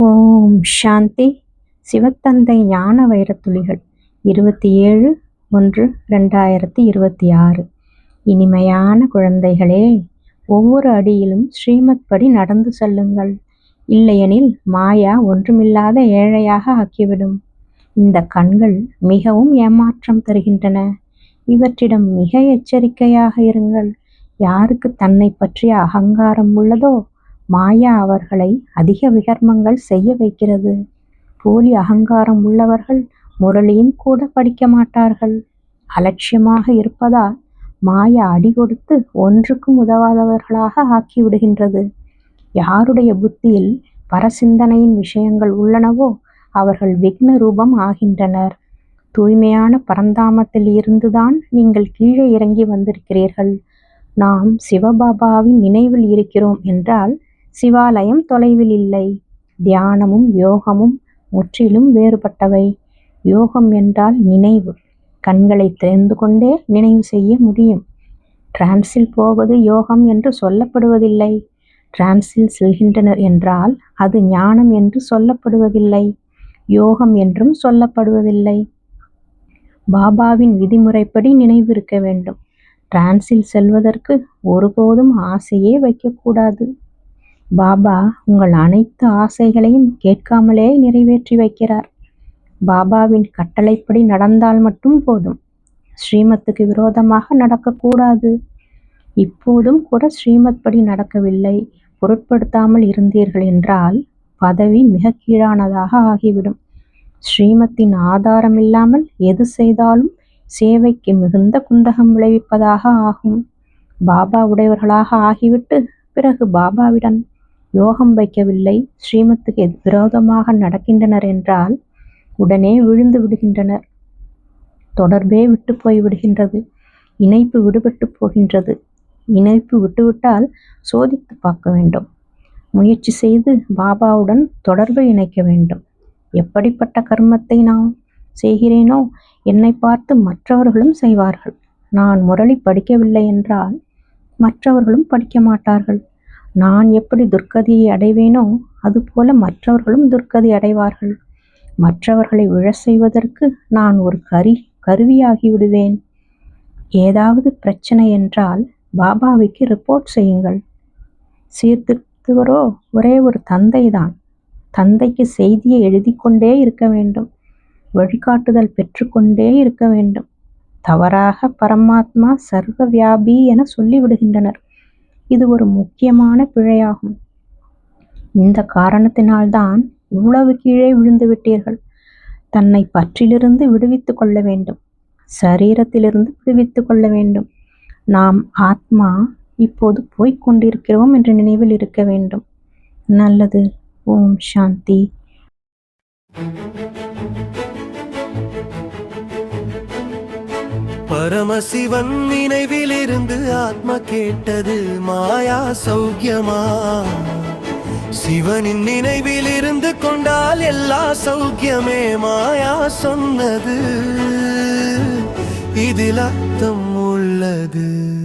ஓம் சாந்தி. சிவத்தந்தை ஞான வைரத்துளிகள் இருபத்தி ஏழு ஒன்று ரெண்டாயிரத்தி இருபத்தி ஆறு இனிமையான குழந்தைகளே ஒவ்வொரு அடியிலும் ஸ்ரீமத் படி நடந்து செல்லுங்கள். இல்லையெனில் மாயா ஒன்றுமில்லாத ஏழையாக ஆக்கிவிடும். இந்த கண்கள் மிகவும் ஏமாற்றம் தருகின்றன. இவற்றிடம் மிக எச்சரிக்கையாக இருங்கள். யாருக்கு தன்னை பற்றிய அகங்காரம் உள்ளதோ மாயா அவர்களை அதிக விகர்மங்கள் செய்ய வைக்கிறது. போலி அகங்காரம் உள்ளவர்கள் முரளியும் கூட படிக்க மாட்டார்கள். அலட்சியமாக இருப்பதால் மாயா அடி கொடுத்து ஒன்றுக்கும் உதவாதவர்களாக ஆக்கி விடுகின்றது. யாருடைய புத்தியில் பரசிந்தனையின் விஷயங்கள் உள்ளனவோ அவர்கள் விக்ன ரூபம் ஆகின்றனர். தூய்மையான பரந்தாமத்தில் இருந்துதான் நீங்கள் கீழே இறங்கி வந்திருக்கிறீர்கள். நாம் சிவபாபாவின் நினைவில் இருக்கிறோம் என்றால் சிவாலயம் தொலைவில் இல்லை. தியானமும் யோகமும் முற்றிலும் வேறுபட்டவை. யோகம் என்றால் நினைவு. கண்களை திறந்து கொண்டே நினைவு செய்ய முடியும். டிரான்ஸில் போவது யோகம் என்று சொல்லப்படுவதில்லை. டிரான்ஸில் செல்கின்றனர் என்றால் அது ஞானம் என்று சொல்லப்படுவதில்லை. யோகம் என்றும் சொல்லப்படுவதில்லை. பாபாவின் விதிமுறைப்படி நினைவு இருக்க வேண்டும். டிரான்ஸில் செல்வதற்கு ஒருபோதும் ஆசையே வைக்கக்கூடாது. பாபா உங்கள் அனைத்து ஆசைகளையும் கேட்காமலே நிறைவேற்றி வைக்கிறார். பாபாவின் கட்டளைப்படி நடந்தால் மட்டும் போதும். ஸ்ரீமத்துக்கு விரோதமாக நடக்கக்கூடாது. இப்போதும் கூட ஸ்ரீமத் படி நடக்கவில்லை. பொருட்படுத்தாமல் இருந்தீர்கள் என்றால் பதவி மிக கீழானதாக ஆகிவிடும். ஸ்ரீமத்தின் ஆதாரம் இல்லாமல் எது செய்தாலும் சேவைக்கு மிகுந்த குந்தகம் விளைவிப்பதாக ஆகும். பாபா உடையவர்களாக ஆகிவிட்டு பிறகு பாபாவிடம் யோகம் வைக்கவில்லை. ஸ்ரீமத்துக்கு விரோதமாக நடக்கின்றனர் என்றால் உடனே விழுந்து விடுகின்றனர். தொடர்பே விட்டு போய் விடுகின்றது. இணைப்பு விடுபட்டு போகின்றது. இணைப்பு விட்டுவிட்டால் சோதித்து பார்க்க வேண்டும். முயற்சி செய்து பாபாவுடன் தொடர்பு இணைக்க வேண்டும். எப்படிப்பட்ட கர்மத்தை நான் செய்கிறேனோ என்னை பார்த்து மற்றவர்களும் செய்வார்கள். நான் முரளி படிக்கவில்லை என்றால் மற்றவர்களும் படிக்க மாட்டார்கள். நான் எப்படி துர்க்கதியை அடைவேனோ அதுபோல மற்றவர்களும் துர்க்கதி அடைவார்கள். மற்றவர்களை விழ செய்வதற்கு நான் ஒரு கரி கருவியாகி விடுவேன். ஏதாவது பிரச்சனை என்றால் பாபாவுக்கு ரிப்போர்ட் செய்யுங்கள். சீர்திருத்துவரோ ஒரே ஒரு தந்தை தான் தந்தைக்கு செய்தியை எழுதி கொண்டே இருக்க வேண்டும். வழிகாட்டுதல் பெற்றுக்கொண்டே இருக்க வேண்டும். தவறாக பரமாத்மா சர்வ வியாபி என சொல்லிவிடுகின்றனர். இது ஒரு முக்கியமான பிழையாகும். இந்த காரணத்தினால்தான் இவ்வளவு கீழே விழுந்து விட்டீர்கள். தன்னை பற்றிலிருந்து விடுவித்து கொள்ள வேண்டும். சரீரத்திலிருந்து விடுவித்து கொள்ள வேண்டும். நாம் ஆத்மா இப்போது போய்க் கொண்டிருக்கிறோம் என்ற நினைவில் இருக்க வேண்டும். நல்லது. ஓம் சாந்தி. பரமசிவன் நினைவிலிருந்து ஆத்மா கேட்டது மாயா சௌக்கியமா? சிவனின் நினைவில் இருந்து கொண்டால் எல்லா சௌக்கியமே மாயா சொன்னது. இதில் அர்த்தம் உள்ளது.